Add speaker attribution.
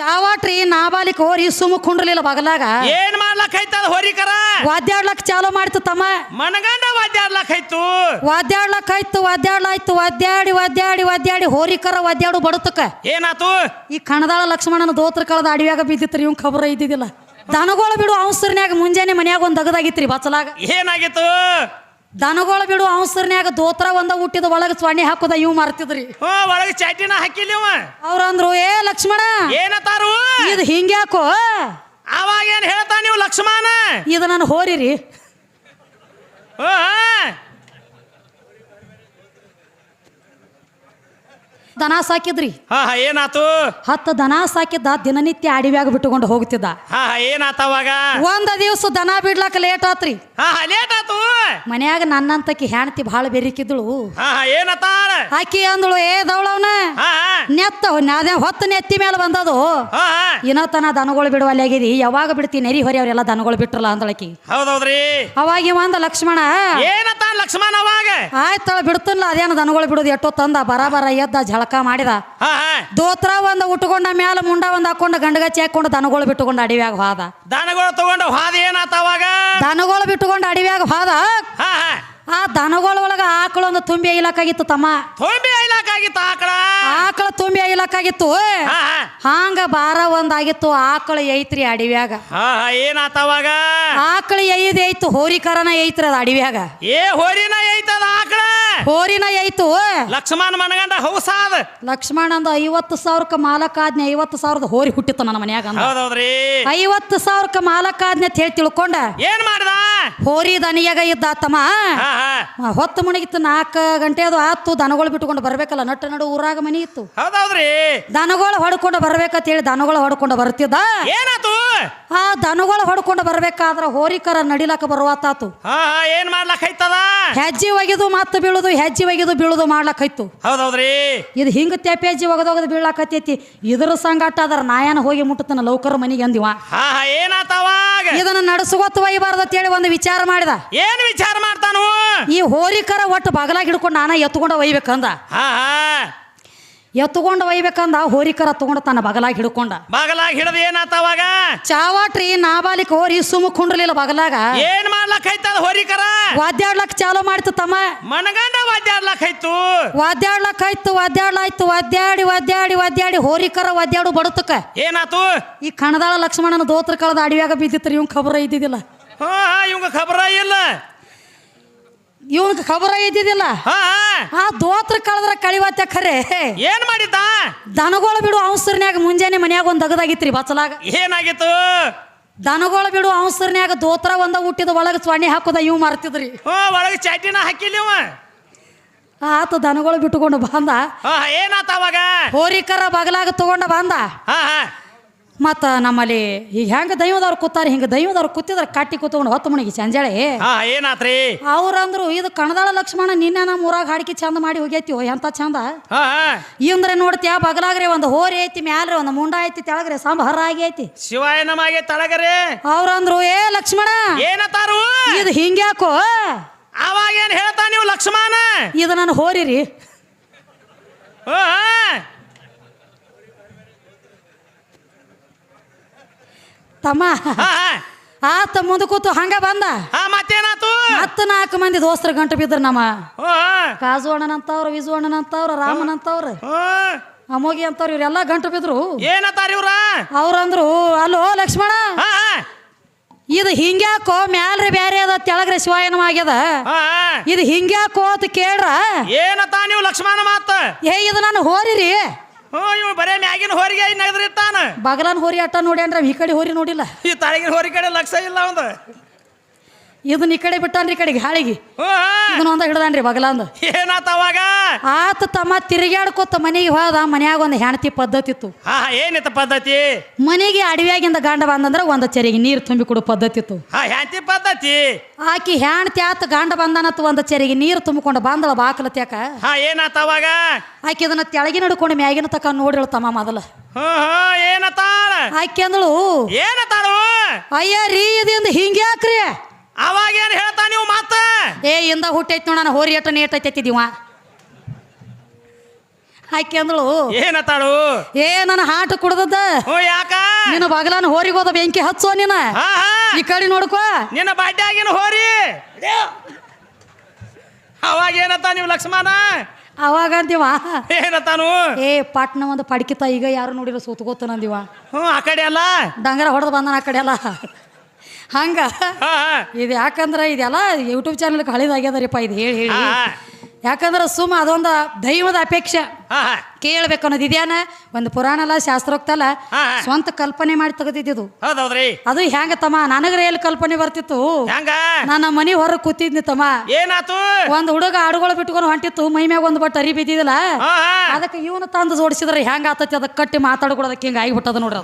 Speaker 1: ಯಾವಾಟ್ರಿ ನಾಬಾಲಿಕ್ ಹೋರಿ ಸುಮ್ಮ ಕುಂಡ್ರಲಿಲ್ಲ ಬಗಲಾಗ?
Speaker 2: ಏನ್ ಮಾಡ್ಲಕ್ ಐತದ ಹೋರಿಕರ
Speaker 1: ವಾದ್ಯಾಡ್ಲಕ್ ಚಾಲೋ ಮಾಡ್ತು ತಮ್ಮ.
Speaker 2: ಮನಗಂಡ ವಾದ್ಯಾಡ್ಲಕ್ ಐತು
Speaker 1: ವಾದ್ಯಾಡ್ಲಕ್ ಆಯ್ತು ವಾದ್ಯಾಡ್ಲಾಯ್ತು ವಾದ್ಯಾಡಿ ವಾದ್ಯಾಡಿ ವಾದ್ಯಾಡಿ ಹೋರಿಕರ ವಾದ್ಯಾಡು ಬಡುತ್ತಕ್ಕ
Speaker 2: ಏನಾತು?
Speaker 1: ಈ ಕಣದಾಳ ಲಕ್ಷ್ಮಣನ ದೋತ್ರ ಕಳದ ಅಡಿಯಾಗ ಬಿದ್ದಿತ್ರಿ ಇವ್ ಖಬರ ಇದ್ದಿದ್ದಿಲ್ಲ. ದನಗೋಳ ಬಿಡು ಅವಸರ್ನ್ಯಾಗ ಮುಂಜಾನೆ ಮನ್ಯಾಗ ಒಂದ್ ದಗದಾಗಿತ್ರಿ ಬಚ್ಚಲಾಗ.
Speaker 2: ಏನಾಗಿತ್ತು?
Speaker 1: ದನಗೋಳ ಬಿಡು ಅವಸರ್ನ್ಯಾಗ ದೋತ್ರ ಒಂದ ಹುಟ್ಟಿದ ಒಳಗ ಸ್ವಾಣಿ ಹಾಕೋದ ಇವ್ ಮಾರ್ತಿದ್ರಿ.
Speaker 2: ಹ್ಞೂ ಒಳಗೆ ಚಾಟಿನ ಹಾಕಿಲ್ಲ
Speaker 1: ಅವ್ರಂದ್ರು ಏ ಲಕ್ಷ್ಮಣ
Speaker 2: ಏನತಾರು?
Speaker 1: ಇದು ಹಿಂಗ್ಯಾಕೋ?
Speaker 2: ಅವಾಗ ಏನ್ ಹೇಳ್ತಾ ನೀವು ಲಕ್ಷ್ಮಣ?
Speaker 1: ಇದು ನಾನು ಹೋರಿರಿ.
Speaker 2: ಹ್ಞೂ
Speaker 1: ದನ ಸಾಕಿದ್ರಿ.
Speaker 2: ಹಾ ಹಾ ಏನಾತು?
Speaker 1: ಹತ್ತು ದನ ಸಾಕಿದ್ದ ದಿನನಿತ್ಯ ಅಡಿವ್ಯಾಗ ಬಿಟ್ಟುಕೊಂಡು ಹೋಗ್ತಿದ್ದ
Speaker 2: ಹಾ ಹಾ ಏನಾತ ಅವಾಗ?
Speaker 1: ಒಂದ ದಿವಸ ದನ ಬಿಡ್ಲಕ್ಕ ಲೇಟ್ ಆತ್ರಿ.
Speaker 2: ಹಾ ಹಾ ಲೇಟ್ ಆತು.
Speaker 1: ಮನ್ಯಾಗ ನನ್ನಂತಕಿ ಹೆಣ್ತಿ ಬಹಳ ಬೆರಿಕಿದ್ಳು.
Speaker 2: ಹಾ ಹಾ ಏನತಾಳ
Speaker 1: ಆಕಿ ಅಂದಳು ಏ ದವಳವನ
Speaker 2: ಹಾ ಹಾ.
Speaker 1: ನೆತ್ತ ಅದೇ ಹೊತ್ತು ನೆತ್ತಿ ಮೇಲೆ ಬಂದದು.
Speaker 2: ಹಾ ಹಾ.
Speaker 1: ಇನ್ನತನ ದನಗಳು ಬಿಡುವ ಆಗಿದಿ ಯಾವಾಗ ಬಿಡ್ತಿ ನೆರಿ ಹೊರಿ ಅವರೆಲ್ಲ ದನಗಳು ಬಿಟ್ರಲ್ಲ ಅಂದಳಕಿ.
Speaker 2: ಹೌದೌದ್ರಿ.
Speaker 1: ಅವಾಗ ಇವ ಅಂದ ಲಕ್ಷ್ಮಣ
Speaker 2: ಏನತ ಲಕ್ಷ್ಮಣ ಅವಾಗ
Speaker 1: ಆಯ್ತಳ ಬಿಡ್ತಿಲ್ಲ ಅದೇನು ದನಗಳು ಬಿಡುದು? ಎಷ್ಟೋ ತಂದ ಬರಾಬರ ಬರ ಎದ್ದ ಝಳಕ ಮಾಡಿದ.
Speaker 2: ಹಾ ಹಾ.
Speaker 1: ದೋತ್ರ ಒಂದು ಉಟ್ಕೊಂಡ ಮ್ಯಾಲ ಮುಂಡ ಒಂದ್ ಹಾಕೊಂಡು ಗಂಡಗಚ್ಚಿ ಹಾಕೊಂಡು ದನಗಳು ಬಿಟ್ಟುಕೊಂಡು ಅಡಿವ್ಯಾಗ ಹೋದ.
Speaker 2: ದನಗಳು ತಗೊಂಡು ಹಾದ ಏನಾತ ಅವಾಗ?
Speaker 1: ದನಗಳು ಬಿಟ್ಟುಕೊಂಡು ಅಡಿವ್ಯಾಗ ಹೋದ?
Speaker 2: ಹಾ ಹಾ.
Speaker 1: ಆ ದನಗಳ ಒಳಗ ಆಕಳ ಒಂದು ತುಂಬಿ ಐಲಕ್ಕಾಗಿತ್ತು ತಮ್ಮ.
Speaker 2: ತುಂಬಿ ಐಲಾಕಾಗಿತ್ತು ಆಕಳ?
Speaker 1: ತುಂಬಿ ಐಲಕ್ಕಾಗಿತ್ತು
Speaker 2: ಹಾ ಹಾ.
Speaker 1: ಹಾಂಗ ಬಾರ ಒಂದಾಗಿತ್ತು ಆಕಳ ಐತ್ರಿ ಅಡಿವ್ಯಾಗ.
Speaker 2: ಹಾ ಹಾ ಏನಾತವಾಗ
Speaker 1: ಆಕಳ ಐದು ಐತು ಹೋರಿಕರನ ಐತ್ರಿ ಅದ ಅಡಿವ್ಯಾಗ.
Speaker 2: ಏ ಹೋರಿನ
Speaker 1: ಹೋರಿನ ಐತು.
Speaker 2: ಲಕ್ಷ್ಮಣ ಮನಗಂಡ ಹೌಸಾದ
Speaker 1: ಲಕ್ಷ್ಮಣ ಅಂದ ಐವತ್ತು ಸಾವಿರಕ್ಕೆ ಮಾಲಕಾದ್ನೆ ಐವತ್ತು ಸಾವಿರದ ಹೋರಿ ಹುಟ್ಟಿತ್ತು ನನ್ನ ಮನ್ಯಾಗ ಅಂದ.
Speaker 2: ಹೌದೌದ್ರಿ.
Speaker 1: ಐವತ್ತು ಸಾವಿರಕ್ಕೆ ಮಾಲಕಾದ್ನೆ ಅಂತ ಹೇಳಿ ತಿಳ್ಕೊಂಡ.
Speaker 2: ಏನ್ ಮಾಡ್ದ?
Speaker 1: ಹೋರಿ ದನಿಯಾಗ ಇದ್ದ ತಮ್ಮ
Speaker 2: ಹಾ ಹಾ.
Speaker 1: ಆ, ಹೊತ್ತು ಮುಣಗಿತ್ತು ನಾಲ್ಕು ಗಂಟೆ ಅದು ಆತು ದನಗಳು ಬಿಟ್ಕೊಂಡು ಬರ್ಬೇಕಲ್ಲ ನಟ್ಟ ನಡು ಊರಾಗ ಮನಿ ಇತ್ತು.
Speaker 2: ಹೌದೌದ್ರಿ.
Speaker 1: ದನಗಳು ಹೊಡ್ಕೊಂಡು ಬರ್ಬೇಕಂತ ಹೇಳಿ ದನಗಳು ಹೊಡ್ಕೊಂಡು ಬರ್ತಿದ್ದ.
Speaker 2: ಏನಾತು?
Speaker 1: ಆ ದನಗಳು ಹೊಡ್ಕೊಂಡು ಬರ್ಬೇಕಾದ್ರ ಹೋರಿಕರ ನಡಿಲಕ್ಕ ಬರುವತ್ತಾತು
Speaker 2: ಹಾ ಹಾ ಏನ್ ಮಾಡ್ಲಕ್ ಐತದ
Speaker 1: ಹೆಜ್ಜೆ ಒಗೆದು ಮತ್ತೆ ಬೀಳುದು ಹೆಜ್ಜೆ ಒಗೆದು ಬೀಳುದು ಮಾಡ್ಲಕ್ಕೈತು.
Speaker 2: ಹೌದೌದ್ರಿ.
Speaker 1: ಇದು ಹಿಂಗ ತೆಪ್ಪೆಜ್ಜಿ ಹೆಜ್ಜೆ ಒಗದೊಗದು ಬೀಳಾಕತ್ತೈತಿ. ಇದ್ರ ಸಂಗಾಟ ಅದರ ನಾಯನ ಹೋಗಿ ಮುಟ್ಟತನ ಲೌಕರ ಮನಿಗೆ ಅಂದಿವ.
Speaker 2: ಹಾ
Speaker 1: ಇದನ್ನ ನಡ್ಸ್ಕೊತ ಒಯ್ಬಾರ್ದು ಅಂತೇಳಿ ಒಂದು ವಿಚಾರ ಮಾಡಿದ.
Speaker 2: ಏನ್ ವಿಚಾರ ಮಾಡ್ತಾನು?
Speaker 1: ಈ ಹೋರಿಕರ ಒಟ್ಟು ಬಗಲಾಗಿ ಹಿಡ್ಕೊಂಡು ನಾನ ಎತ್ಕೊಂಡು ಒಯ್ಬೇಕಂದ.
Speaker 2: ಹಾ ಹಾ.
Speaker 1: ಎತ್ಕೊಂಡು ಒಯ್ಬೇಕಂದ ಹೋರಿಕರ ತಗೊಂಡ ತನ್ನ ಬಗಲಾಗ ಹಿಡ್ಕೊಂಡ.
Speaker 2: ಬಗಲಾಗಿ ಹಿಡ್ದ ಏನಾತ ಅವಾಗ?
Speaker 1: ಚಾವಾಟ್ರಿ ನಾಬಾಲಿಕ್ ಹೋರಿ ಸುಮ್ಮ ಕುಂಡ್ರಲಿಲ್ಲ ಬಗಲಾಗ.
Speaker 2: ಏನ್ ಮಾಡ್ಲಕ್ ಐತದ ಹೋರಿಕರ?
Speaker 1: ವಾದ್ಯಾಡ್ಲಕ್ ಚಾಲೋ ಮಾಡ್ತು ತಮ್ಮ.
Speaker 2: ಮನಗಂಡ ವಾದ್ಯಾಡ್ಲಕ್ ಐತು
Speaker 1: ವಾದ್ಯಾಡ್ಲಕ್ ಆಯ್ತು ವಾದ್ಯಾಡ್ಲಾಯ್ತು ವಾದ್ಯಾಡಿ ವಾದ್ಯಾಡಿ ವಾದ್ಯಾಡಿ ಹೋರಿಕರ ವಾದ್ಯಾಡು ಬಡುತ್ತಕ್ಕ
Speaker 2: ಏನಾತು?
Speaker 1: ಈ ಕಣದಾಳ ಲಕ್ಷ್ಮಣನ ದೋತ್ರ ಕಳದ ಅಡಿವ್ಯಾಗ ಬಿದ್ದಿತ್ರಿ ಇವ್ ಖಬರ ಇದ್ದಿದ್ದಿಲ್ಲ.
Speaker 2: ಹಾ ಇವಂಗ ಖಬರ ಇಲ್ಲ.
Speaker 1: ಇವನ್ ಖಬರ ಇದ್ದಿದ್ದಿಲ್ಲ
Speaker 2: ಹಾ
Speaker 1: ಆ ದೋತ್ರ ಕಳದ್ರ ಕಳಿವತ್ತೆ ಖರೆ.
Speaker 2: ಏನ್ ಮಾಡಿದ್ದ?
Speaker 1: ದನಗೋಳ ಬಿಡು ಅವಸರನ್ಯಾಗ ಮುಂಜಾನೆ ಮನ್ಯಾಗ ಒಂದ್ ದಗದಾಗಿತ್ರಿ ಬಚ್ಚಲಾಗ.
Speaker 3: ಏನಾಗಿತ್ತು?
Speaker 1: ದನಗೋಳ ಬಿಡು ಅವಸರನ್ಯಾಗ ದೋತ್ರ ಒಂದ ಹುಟ್ಟಿದ ಒಳಗ ಸ್ವಾಣಿ ಹಾಕೋದ ಇವ್ ಮಾರ್ತಿದ್ರಿ.
Speaker 2: ಹ್ಞೂ ಒಳಗೆ ಚಾಟಿನ ಹಾಕಿಲ್ಲ ಇವ?
Speaker 1: ಆತ ದನಗಳು ಬಿಟ್ಟುಕೊಂಡು ಬಂದ.
Speaker 2: ಹಾ ಏನಾತ ಅವಾಗ?
Speaker 1: ಹೋರಿಕರ ಬಗಲಾಗ ತಗೊಂಡ ಬಂದ.
Speaker 2: ಹಾ ಹಾ.
Speaker 1: ಮತ್ತ ನಮ್ಮಲ್ಲಿ ಈಗ ಹೆಂಗ ದೈವದವ್ರು ಕೂತಾರ ಹಿಂಗ ದೈವದವ್ರು ಕೂತಿದ್ರೆ ಕಟ್ಟಿ ಕೂತ್ಕೊಂಡು ಹೊತ್ತು ಮುಣಿಗಿ ಸಂಜಾಳೆ.
Speaker 2: ಹಾ ಏನಾತ್ರಿ?
Speaker 1: ಅವ್ರಂದ್ರು ಇದು ಕಣದಾಳ ಲಕ್ಷ್ಮಣ ನಿನ್ನೆ ನಮ್ಮ ಊರಾಗ ಹಾಡಿಕೆ ಚಂದ ಮಾಡಿ ಹೋಗೈತಿ ಎಂತ ಚಂದ.
Speaker 2: ಹಾ ಹಾ.
Speaker 1: ಇಂದ್ರೆ ನೋಡ್ತೀಯ ಬಗಲಾಗ್ರೆ ಒಂದು ಹೋರಿ ಐತಿ ಮ್ಯಾಲ್ರಿ ಒಂದು ಮುಂಡ ಐತಿ ತೆಳಗ್ರೆ ಸಂಬಹರ ಆಗೈತಿ
Speaker 2: ಶಿವಾಯ ನಮಗೆ ತಳಗರೆ.
Speaker 1: ಅವ್ರಂದ್ರು ಏ ಲಕ್ಷ್ಮಣ
Speaker 2: ಏನತಾರು?
Speaker 1: ಇದು ಹಿಂಗ್ಯಾಕೋ?
Speaker 2: ಅವಾಗ ಏನ್ ಹೇಳ್ತಾ ನೀವು ಲಕ್ಷ್ಮಣ?
Speaker 1: ಇದು ನಾನು ಹೋರಿರಿ.
Speaker 2: ಹಾ ಹಾ. ಹಾ
Speaker 1: ಆತ ಮುಂದೆ ಕೂತು ಹಂಗ ಬಂದ.
Speaker 2: ಮತ್ತೇನಾತು?
Speaker 1: ಹತ್ತು ನಾಲ್ಕು ಮಂದಿ ದೋಸ್ತರ ಗಂಟು ಬಿದ್ರು ನಮ್ಮ. ಕಾಜು ಅಣ್ಣನಂತವ್ರು ವಿಜು ಅಣ್ಣನಂತವ್ರು ರಾಮನಂತವ್ರು ಅಮೋಗಿ ಅಂತವ್ರು ಇವರೆಲ್ಲ ಗಂಟು ಬಿದ್ರು.
Speaker 2: ಏನಂತಾರ ಇವ್ರ?
Speaker 1: ಅವ್ರಂದ್ರು ಅಲ್ಲೋ ಲಕ್ಷ್ಮಣ ಇದು ಹಿಂಗ್ಯಾಕೋ ಮ್ಯಾಲ್ರಿ ಬ್ಯಾರೆ ಅದ ತೆಳಗ್ರೆ ಶಿವಾಯನ ಆಗ್ಯದ. ಇದು ಹಿಂಗ್ಯಾಕೋ ಅಂತ ಕೇಳ್ರ.
Speaker 2: ಏನತ್ತ ನೀವು ಲಕ್ಷ್ಮಣ ಮಾತ?
Speaker 1: ಏ ಇದು ನಾನು ಹೋರಿರಿ.
Speaker 2: ಹ್ಞೂ ಇವ್ ಬರೇ ಮ್ಯಾಗಿನ ಹೋರಿಗೆ ನಗದ್ರಿರ್ತಾನ
Speaker 1: ಬಗಲನ್ ಹೋರಿ ಅಟ್ಟ ನೋಡ್ಯಾನ್ರ ಈ ಕಡೆ ಹೋರಿ ನೋಡಿಲ್ಲ.
Speaker 2: ಈ ತಾಳಿಗಿನ ಹೋರಿ ಕಡೆ ಲಕ್ಷ ಇಲ್ಲ ಒಂದು
Speaker 1: ಇದನ್ನ ಈ ಕಡೆ ಬಿಟ್ಟಾನ್ರಿ ಈ ಕಡೆ ಗಾಳಿಗೆ
Speaker 2: ಹ್ಞೂ
Speaker 1: ಇದನ್ನ ಒಂದ ಹಿಡ್ದಾನ್ರಿ ಬಗಲಂದ.
Speaker 2: ಏನಾತ ಅವಾಗ?
Speaker 1: ಆತ ತಮ್ಮ ತಿರುಗಾಡ್ಕೊತ ಮನೆಗೆ ಹೋದ ಮನ್ಯಾಗ ಒಂದು ಹೆಣತಿ ಪದ್ಧತಿ ಇತ್ತು.
Speaker 2: ಹಾ ಏನಿತ್ತ ಪದ್ಧತಿ?
Speaker 1: ಮನೆಗೆ ಅಡವಿಯಾಗಿಂದ ಗಂಡ ಬಂದಂದ್ರ ಒಂದು ಚರಿಗೆ ನೀರು ತುಂಬಿ ಕೊಡು ಪದ್ಧತಿ ಇತ್ತು.
Speaker 2: ಹಾ ಹ್ಯಾಂತಿ ಪದ್ಧತಿ?
Speaker 1: ಆಕಿ ಹೆಣ್ತಿ ಆತ ಗಂಡ ಬಂದನತ್ ಒಂದು ಚರಿಗೆ ನೀರು ತುಂಬಿಕೊಂಡು ಬಂದಳ ಬಾಕಲತ್ಯಾಕ.
Speaker 2: ಹಾ ಏನಾತ ಅವಾಗ?
Speaker 1: ಆಕಿ ಅದನ್ನ ತೆಳಗಿನ ಹಿಡ್ಕೊಂಡು ಮ್ಯಾಗಿನ ತಕ ನೋಡಿಳು ತಮ್ಮ ಮೊದಲ.
Speaker 2: ಏನತಾಳ
Speaker 1: ಆಕಿ ಅಂದಳು
Speaker 2: ಏನತಾಳು
Speaker 1: ಅಯ್ಯ ರೀ ಇದೊಂದು ಹಿಂಗ್ಯಾಕ್ರಿ?
Speaker 2: ಅವಾಗ ಏನು ಹೇಳ್ತಾ ನೀವು ಮಾತ?
Speaker 1: ಏ ಇಂದ ಹುಟ್ಟೈತಿ ನೋಡ ನಾನು ಹೋರಿ ಅಟ್ಟ ನೇಟ್ ಐತಿದ್ದೀವ ಆಕೆ ಅಂದಳು
Speaker 2: ಏನತ್ತಾಳು?
Speaker 1: ಏ ನನ್ನ ಹಾಟು ಕುಡ್ದದ
Speaker 2: ಹ್ಞೂ ಯಾಕ?
Speaker 1: ನಿನ್ನ ಹೋರಿಗೆ ಹೋದ ಬೆಂಕಿ ಹಚ್ಚೋ ನೀನ?
Speaker 2: ಹಾ ಹಾ.
Speaker 1: ಈ ಕಡೆ ನೋಡ್ಕೋ.
Speaker 2: ನಿನ್ನ ಬಾಟ್ಯಾಗಿನ ಹೋರಿ. ಅವಾಗ ಏನತ್ತ ನೀವು ಲಕ್ಷ್ಮಣ?
Speaker 1: ಅವಾಗ ಅಂತೀವ?
Speaker 2: ಏನತ್ತಾನು
Speaker 1: ಏ ಪಾಟ್ನ ಒಂದು ಪಡ್ಕಿತ ಈಗ ಯಾರು ನೋಡಿರೋ ಸೂತ್ಕೋತ ನಂದಿವ
Speaker 2: ಹ್ಞೂ ಆ ಕಡೆ ಅಲ್ಲ.
Speaker 1: ಡಂಗರ ಹೊಡೆದು ಬಂದನ ಆ ಕಡೆ ಎಲ್ಲ ಹಂಗ? ಇದು ಯಾಕಂದ್ರೆ ಇದೆಲ್ಲ ಯೂಟ್ಯೂಬ್ ಚಾನಲ್ಗೆ ಹಳಿದಾಗ್ಯದರಿಪ್ಪ ಇದು ಹೇಳಿ ಹೇಳಿ. ಯಾಕಂದ್ರೆ ಸುಮ್ಮ ಅದೊಂದು ದೈವದ ಅಪೇಕ್ಷೆ. ಕೇಳ್ಬೇಕು ಅನ್ನೋದು ಇದ್ಯಾನ? ಒಂದು ಪುರಾಣ ಅಲ್ಲ ಶಾಸ್ತ್ರೋಕ್ತ ಅಲ್ಲ
Speaker 2: ಹಾ, ಹಾ.
Speaker 1: ಸ್ವಂತ ಕಲ್ಪನೆ ಮಾಡಿ ತೆಗೆದಿದ್ದು ಅದು ಹೆಂಗ ತಮ್ಮ? ನನಗ್ರೆ ಎಲ್ಲಿ ಕಲ್ಪನೆ ಬರ್ತಿತ್ತು?
Speaker 2: ನನ್ನ
Speaker 1: ನಾನು ಮನೆ ಹೊರಗೆ ಕೂತಿದ್ನಿ ತಮ್ಮ.
Speaker 2: ಏನಾತು?
Speaker 1: ಒಂದು ಹುಡುಗ ಆಡುಗಳು ಬಿಟ್ಕೊಂಡು ಹೊಂಟಿತ್ತು ಮೈ ಮ್ಯಾಗ ಒಂದ್ ಬಟ್ ಅರಿ ಬಿದ್ದಿದಿಲ್ಲ. ಅದಕ್ಕೆ ಇವನು ತಂದು ಜೋಡಿಸಿದ್ರೆ ಹೆಂಗ ಆತತಿ? ಅದಕ್ಕೆ ಕಟ್ಟಿ ಮಾತಾಡ್ಕೊಡೋದಕ್ಕೆ ಹಿಂಗೆ ಆಗಿಬಿಟ್ಟದ ನೋಡ್ರಿ